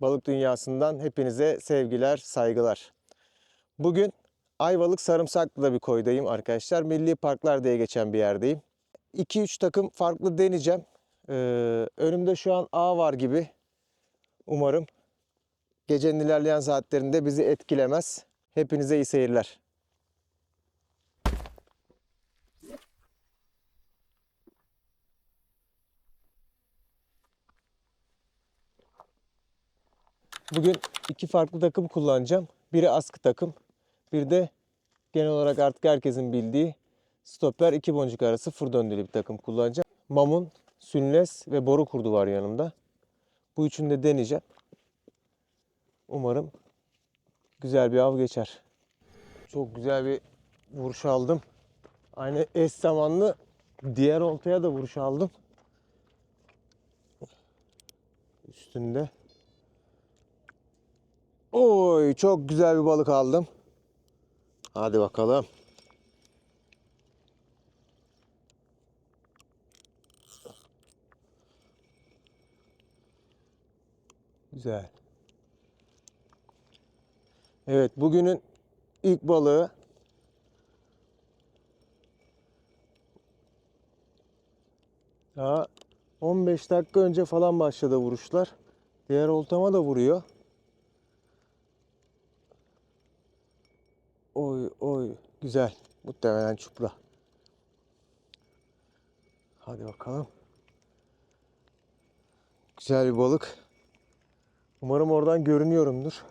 Balık Dünyası'ndan hepinize sevgiler, saygılar. Bugün Ayvalık Sarımsaklı'da bir koydayım arkadaşlar. Milli Parklar diye geçen bir yerdeyim. 2-3 takım farklı deneyeceğim. Ee, önümde şu an A var gibi. Umarım gecenin ilerleyen saatlerinde bizi etkilemez. Hepinize iyi seyirler. Bugün iki farklı takım kullanacağım. Biri askı takım, bir de genel olarak artık herkesin bildiği stoper iki boncuk arası fır döndülü bir takım kullanacağım. Mamun, sünles ve boru kurdu var yanımda. Bu üçünü de deneyeceğim. Umarım güzel bir av geçer. Çok güzel bir vuruş aldım. Aynı eş zamanlı diğer oltaya da vuruş aldım. Üstünde. Oy çok güzel bir balık aldım. Hadi bakalım. Güzel. Evet bugünün ilk balığı daha 15 dakika önce falan başladı vuruşlar. Diğer oltama da vuruyor. Oy oy güzel. Muhtemelen çupra. Hadi bakalım. Güzel bir balık. Umarım oradan görünüyorumdur.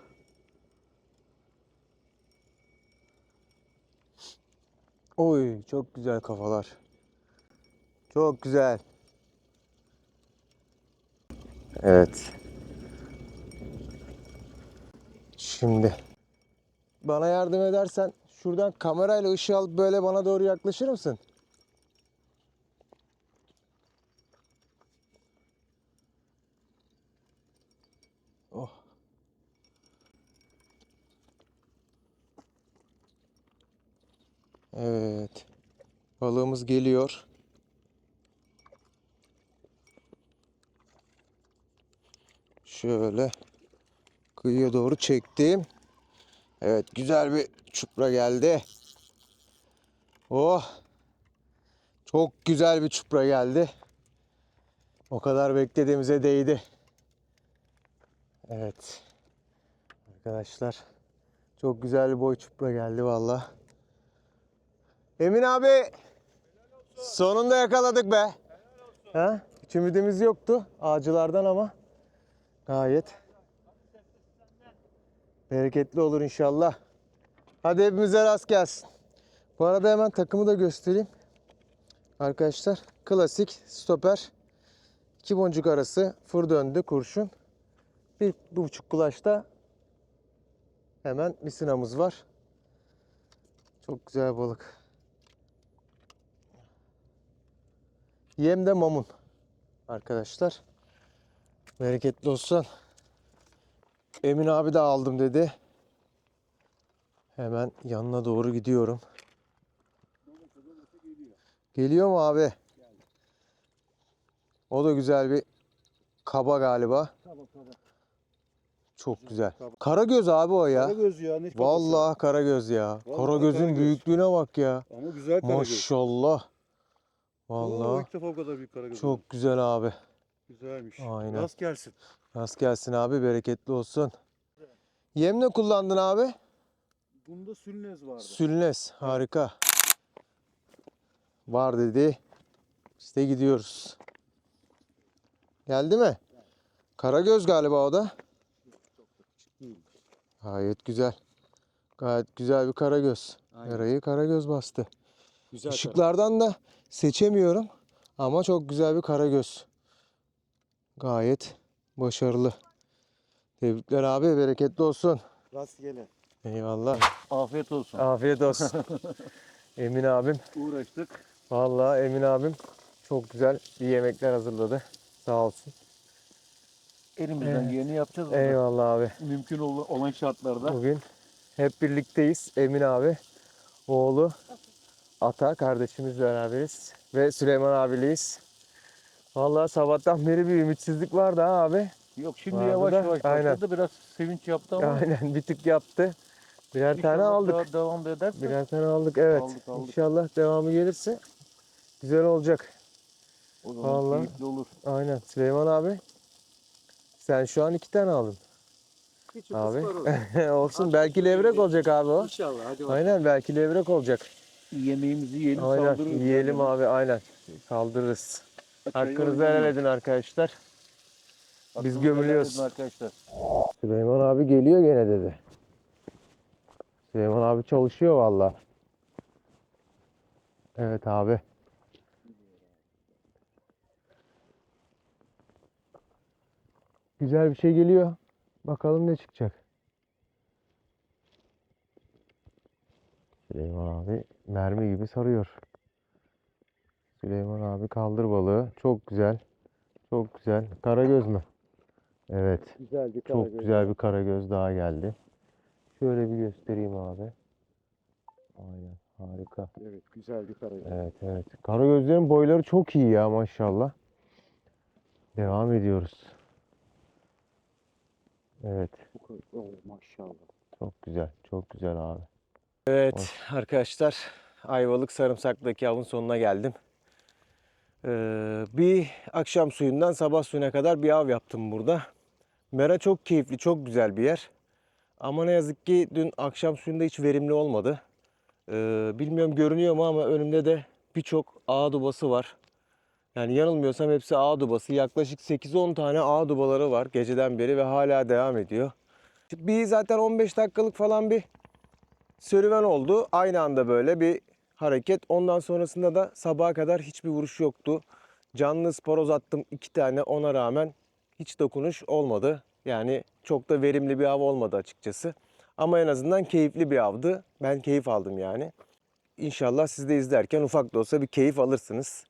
Oy çok güzel kafalar. Çok güzel. Evet. Şimdi bana yardım edersen şuradan kamerayla ışığı alıp böyle bana doğru yaklaşır mısın? Oh. Evet. Balığımız geliyor. Şöyle kıyıya doğru çektim. Evet güzel bir çupra geldi. Oh. Çok güzel bir çupra geldi. O kadar beklediğimize değdi. Evet. Arkadaşlar çok güzel bir boy çupra geldi valla. Emin abi sonunda yakaladık be. Ha? Hiç ümidimiz yoktu ağacılardan ama gayet Bereketli olur inşallah. Hadi hepimize rast gelsin. Bu arada hemen takımı da göstereyim. Arkadaşlar klasik stoper. iki boncuk arası fır döndü kurşun. Bir, bir buçuk kulaşta hemen misinamız var. Çok güzel balık. Yem de mamun. Arkadaşlar. Bereketli olsun. Emin abi de aldım dedi. Hemen yanına doğru gidiyorum. Geliyor mu abi? O da güzel bir kaba galiba. Çok güzel. Karagöz abi o ya. Karagöz ya. Ne Vallahi karagöz ya. Vallahi Karagözün karagöz. büyüklüğüne bak ya. Ama güzel karagöz. Maşallah. Oo, Vallahi ilk defa o kadar büyük karagöz. çok güzel abi. Güzelmiş. Aynen. Rast gelsin. Rast gelsin abi, bereketli olsun. Yem ne kullandın abi? Bunda sülnez vardı. Sülnes, harika. Var dedi. İşte gidiyoruz. Geldi mi? Karagöz galiba o da. Gayet güzel. Gayet güzel bir karagöz. Aynen. Yarayı karagöz bastı. Güzel Işıklardan da seçemiyorum ama çok güzel bir karagöz. Gayet başarılı. Tebrikler abi, bereketli olsun. Rast gele. Eyvallah. Afiyet olsun. Afiyet olsun. Emin abim, Uğraştık. vallahi Emin abim çok güzel bir yemekler hazırladı. Sağ olsun. Elimizden Evet. geleni yapacağız. Eyvallah abi. Mümkün ol- olan şartlarda. Bugün hep birlikteyiz. Emin abi, oğlu Ata kardeşimizle beraberiz ve Süleyman abileyiz. Vallahi sabahtan beri bir ümitsizlik vardı ha abi. Yok şimdi Vardı yavaş da, yavaş aynen. başladı. Biraz sevinç yaptı ama. Aynen bir tık yaptı. Birer tane İnşallah aldık. daha devam da ederse. Birer tane aldık evet. Aldık, aldık. İnşallah devamı gelirse güzel olacak. O zaman Vallahi. keyifli olur. Aynen Süleyman abi. Sen şu an iki tane aldın. Hiç Abi. Olsun belki levrek olacak abi o. İnşallah hadi bakalım. Aynen belki levrek olacak. Yemeğimizi yiyelim Aynen saldırırız. yiyelim abi aynen. Saldırırız. Hakkınızı helal edin arkadaşlar. Hakkınızı gömülüyoruz. Arkadaşlar. Süleyman abi geliyor gene dedi. Süleyman abi çalışıyor valla. Evet abi. Güzel bir şey geliyor. Bakalım ne çıkacak. Süleyman abi mermi gibi sarıyor. Süleyman abi kaldır balığı. Çok güzel. Çok güzel. Karagöz mü? Evet. Güzel bir Çok güzel bir karagöz daha geldi. Şöyle bir göstereyim abi. Aynen harika. Evet güzel bir karagöz. Evet evet. Karagözlerin boyları çok iyi ya maşallah. Devam ediyoruz. Evet Oh, maşallah. çok güzel çok güzel abi. Evet arkadaşlar Ayvalık Sarımsak'taki avın sonuna geldim. Ee, bir akşam suyundan sabah suyuna kadar bir av yaptım burada. Mera çok keyifli, çok güzel bir yer. Ama ne yazık ki dün akşam suyunda hiç verimli olmadı. Ee, bilmiyorum görünüyor mu ama önümde de birçok ağ dubası var. Yani yanılmıyorsam hepsi ağ dubası. Yaklaşık 8-10 tane ağ dubaları var geceden beri ve hala devam ediyor. Bir zaten 15 dakikalık falan bir serüven oldu. Aynı anda böyle bir hareket. Ondan sonrasında da sabaha kadar hiçbir vuruş yoktu. Canlı sporoz attım iki tane ona rağmen hiç dokunuş olmadı. Yani çok da verimli bir av olmadı açıkçası. Ama en azından keyifli bir avdı. Ben keyif aldım yani. İnşallah siz de izlerken ufak da olsa bir keyif alırsınız.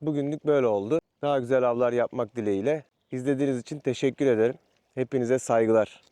Bugünlük böyle oldu. Daha güzel avlar yapmak dileğiyle. İzlediğiniz için teşekkür ederim. Hepinize saygılar.